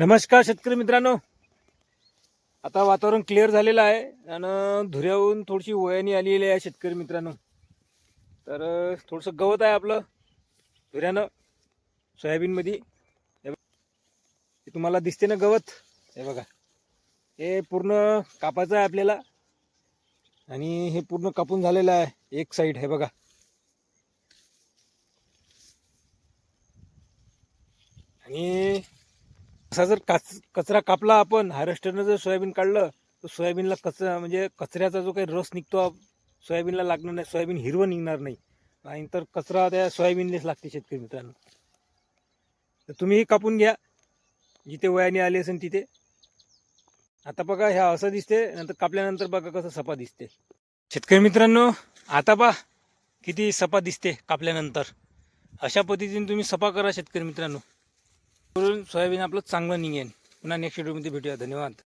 नमस्कार शेतकरी मित्रांनो. आता वातावरण क्लिअर झालेलं आहे आणि धुऱ्याहून थोडीशी वयानी आलेली आहे शेतकरी मित्रांनो. तर थोडंसं गवत आहे आपलं धुऱ्यानं सोयाबीनमध्ये. हे हे तुम्हाला दिसते ना गवत? हे बघा हे पूर्ण कापायचं आहे आपल्याला. आणि हे पूर्ण कापून झालेलं आहे एक साईड हे बघा. आणि असा जर काच कचरा कापला आपण हार्वेस्टरनं जर सोयाबीन काढलं तर सोयाबीनला कचरा म्हणजे कचऱ्याचा जो काही रस निघतो सोयाबीनला लागणार नाही सोयाबीन हिरवं निघणार नाही. आणि तर कचरा त्या सोयाबीनलेच लागते शेतकरी मित्रांनो. तर तुम्हीही कापून घ्या. जिथे वयाने आले असेल तिथे. आता बघा ह्या असं दिसते नंतर कापल्यानंतर बघा कसं सपा दिसते. शेतकरी मित्रांनो आता पहा किती सपा दिसते कापल्यानंतर. अशा पद्धतीने तुम्ही सपा करा शेतकरी मित्रांनो. सोयाबीन आपलं चांगलं निघेन पुन्हा नेक्स्ट व्हिडिओमध्ये भेटूया. धन्यवाद.